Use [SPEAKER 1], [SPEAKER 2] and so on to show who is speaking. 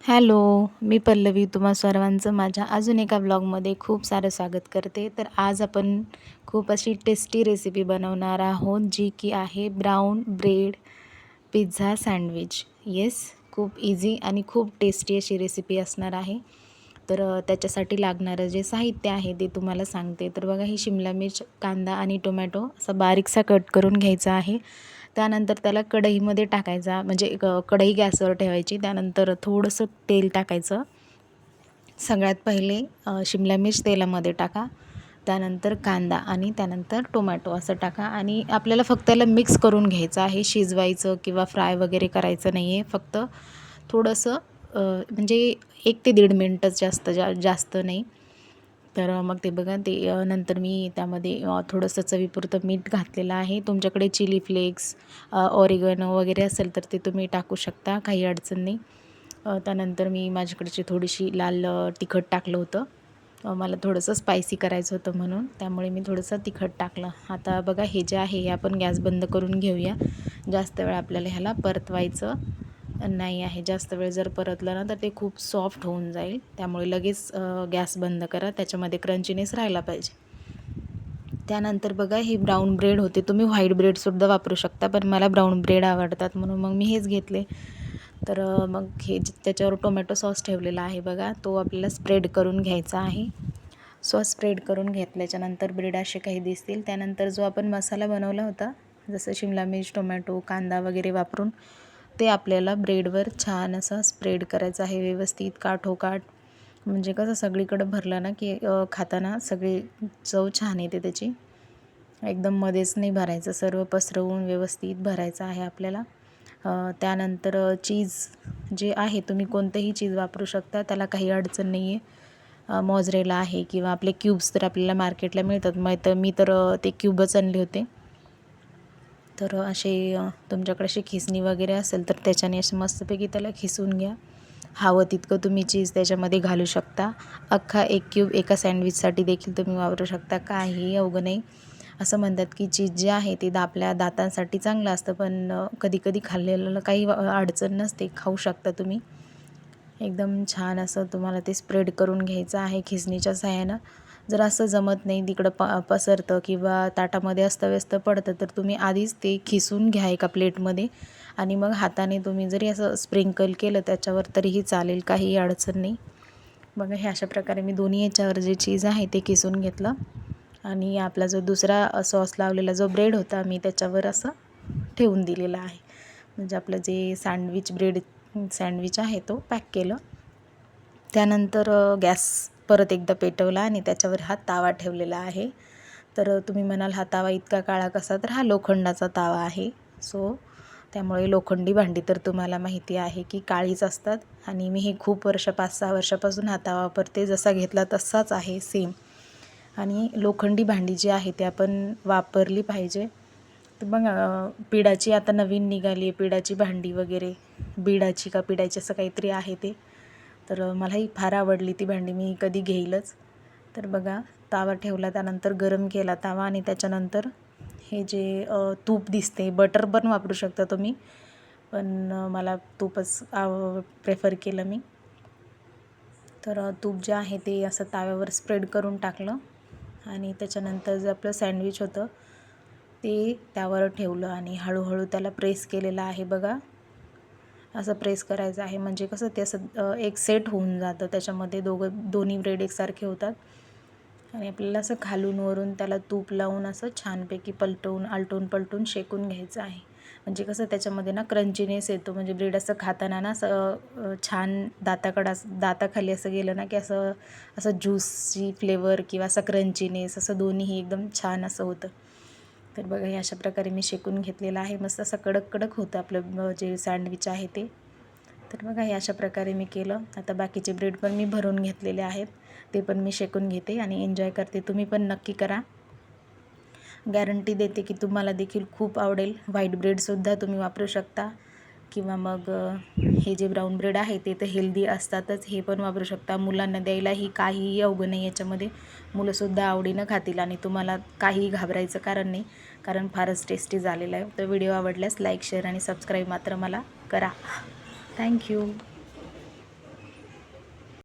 [SPEAKER 1] Hello मी पल्लवी. तुम्हा सर्वांचं माझ्या अजून एका ब्लॉगमध्ये खूप सारं स्वागत करते. तर आज आपण खूप अशी टेस्टी रेसिपी बनवणार आहोत जी की आहे brown bread pizza sandwich yes खूप इझी आणि खूप टेस्टी अशी रेसिपी असणार आहे. तर त्याच्यासाठी लागणारं जे साहित्य आहे ते तुम्हाला सांगते. तर बघा ही शिमला मिर्च कांदा आणि टोमॅटो असा बारीकसा कट करून घ्यायचा आहे. त्यानंतर त्याला कढईमध्ये टाकायचा म्हणजे कढई गॅसवर ठेवायची. त्यानंतर थोडंसं तेल टाकायचं. सगळ्यात पहिले शिमला मिर्च तेलामध्ये टाका. त्यानंतर कांदा आणि त्यानंतर टोमॅटो असं टाका. आणि आपल्याला फक्त त्याला मिक्स करून घ्यायचं आहे. शिजवायचं किंवा फ्राय वगैरे करायचं नाही आहे फक्त थोडंसं म्हणजे एक ते दीड मिनटंच जास्त जा जास्त नाही. तर मग ते बघा ते नंतर मी त्यामध्ये थोडंसं चवीपुरतं मीठ घातलेलं आहे. तुमच्याकडे चिली फ्लेक्स ऑरिगनो वगैरे असेल तर ते तुम्ही टाकू शकता काही अडचण नाही. त्यानंतर मी माझ्याकडची थोडीशी लाल तिखट टाकलं होतं. मला थोडंसं स्पायसी करायचं होतं म्हणून. त्यामुळे मी थोडंसं तिखट टाकलं. आता बघा हे जे आहे हे आपण गॅस बंद करून घेऊया. जास्त वेळ आपल्याला ह्याला परतवायचं. नाही आहे. जास्त वेळ जर परतलं ना तर ते खूप सॉफ्ट होऊन जाईल. त्यामुळे लगेच गॅस बंद करा. त्याच्यामध्ये क्रंचीनेस राहायला पाहिजे. त्यानंतर बघा हे ब्राऊन ब्रेड होते. तुम्ही व्हाईट ब्रेडसुद्धा वापरू शकता पण मला ब्राऊन ब्रेड आवडतात. म्हणून मग मी हेच घेतले. तर मग हे त्याच्यावर टोमॅटो सॉस ठेवलेला आहे बघा तो आपल्याला स्प्रेड करून घ्यायचा आहे. सॉस स्प्रेड करून घेतल्याच्यानंतर ब्रेड असे काही दिसतील. त्यानंतर जो आपण मसाला बनवला होता जसं शिमला मिर्च टोमॅटो कांदा वगैरे वापरून ते आपल्याला ब्रेडवर छान असा स्प्रेड करायचं आहे व्यवस्थित काठोकाठ. म्हणजे कसं सगळीकडं भरलं ना की खाताना सगळी चव छान येते त्याची. एकदम मध्येच नाही भरायचं सर्व पसरवून व्यवस्थित भरायचं आहे आपल्याला. त्यानंतर चीज जे आहे तुम्ही कोणतंही चीज वापरू शकता त्याला काही अडचण नाही आहे मॉजरेला आहे किंवा आपले क्यूब्स तर आपल्याला मार्केटला मिळतात. मग तर मी तर ते क्यूबच आणले होते. तर असे तुमच्याकडे अशी खिसणी वगैरे असेल तर त्याच्याने असे मस्तपैकी त्याला खिसून घ्या. हवं तितकं तुम्ही चीज त्याच्यामध्ये घालू शकता. अख्खा एक क्यूब एका सँडविचसाठी देखील तुम्ही वापरू शकता. काही अवघं नाही. असं म्हणतात की चीज जे आहे ते आपल्या दातांसाठी चांगलं असतं पण कधी कधी खाल्लेलं काही अडचण नसते. खाऊ शकता तुम्ही. एकदम छान असं तुम्हाला ते स्प्रेड करून घ्यायचं आहे खिसणीच्या सहाय्यानं जर असं जमत नाही तिकडं प पसरतं किंवा ताटामध्ये अस्तव्यस्त पडतं तर तुम्ही आधीच ते खिसून घ्या एका प्लेटमध्ये. आणि मग हाताने तुम्ही जरी असं स्प्रिंकल केलं त्याच्यावर तरीही चालेल काही अडचण नाही. बघा हे अशा प्रकारे मी दोन्ही याच्यावर जे चीज आहे ते किसून घेतलं. आणि आपला जो दुसरा सॉस लावलेला जो ब्रेड होता मी त्याच्यावर असं ठेवून दिलेला आहे. म्हणजे आपलं जे सँडविच ब्रेड सँडविच आहे तो पॅक केलं. त्यानंतर गॅस परत एकदा पेटवला आणि त्याच्यावर हा तावा ठेवलेला आहे. तर तुम्ही म्हणाल हा तावा इतका काळा कसा? तर हा लोखंडाचा तावा आहे. सो त्यामुळे लोखंडी भांडी तर तुम्हाला माहिती आहे की काळीच असतात आणि मी हे खूप वर्ष पाच सहा वर्षापासून हा तावा वापरते. जसा घेतला तसाच आहे सेम आणि लोखंडी भांडी जी आहे ती आपण वापरली पाहिजे. तर मग पिडाची आता नवीन निघाली आहे पिडाची भांडी वगैरे. बिडाची का पिढाची असं काहीतरी आहे ते. तर मलाही फार आवडली ती भांडी मी कधी घेईलच. तर बघा तावा ठेवला त्यानंतर गरम केला तावा आणि त्याच्यानंतर हे जे तूप दिसते बटर पण वापरू शकता तुम्ही. पण मला तूपच आव प्रेफर केलं मी. तर तूप जे आहे ते असं ताव्यावर स्प्रेड करून टाकलं आणि त्याच्यानंतर जे आपलं सँडविच होतं ते त्यावर ठेवलं आणि हळूहळू त्याला प्रेस केलेलं आहे बघा. असं प्रेस करायचं आहे. म्हणजे कसं ते असं एक सेट होऊन जातं. त्याच्यामध्ये दोघं दोन्ही ब्रेड एकसारखे होतात. आणि आपल्याला असं खालून वरून त्याला तूप लावून असं छानपैकी पलटवून आलटून पलटून शेकून घ्यायचं आहे. म्हणजे कसं त्याच्यामध्ये ना क्रंचीनेस येतो. म्हणजे ब्रेड असं खाताना ना असं छान दाताकडं असं दाताखाली असं गेलं ना की असं असं ज्यूसची फ्लेवर किंवा असं क्रंचीनेस असं दोन्हीही एकदम छान असं होतं. तर बघा हे अशा प्रकारे मी शेकून घेतलेलं आहे. मस्त असं कडक कडक होतं आपलं जे सँडविच आहे ते. तर बघा हे अशा प्रकारे मी केलं. आता बाकीचे ब्रेड पण मी भरून घेतलेले आहेत. ते पण मी शेकून घेते आणि एन्जॉय करते. तुम्ही पण नक्की करा. गॅरंटी देते की तुम्हाला देखील खूप आवडेल. व्हाईट ब्रेडसुद्धा तुम्ही वापरू शकता. किंवा मग हे जे ब्राऊन ब्रेड आहे ते तर हेल्दी असतातच. हे पण वापरू शकता. मुलांना द्यायलाही काहीही अवघं नाही याच्यामध्ये. मुलंसुद्धा आवडीनं खातील आणि तुम्हाला काहीही घाबरायचं कारण नाही कारण फारच टेस्टी झालेलं आहे. तर व्हिडिओ आवडल्यास लाईक शेअर आणि सबस्क्राईब मात्र मला करा. थँक्यू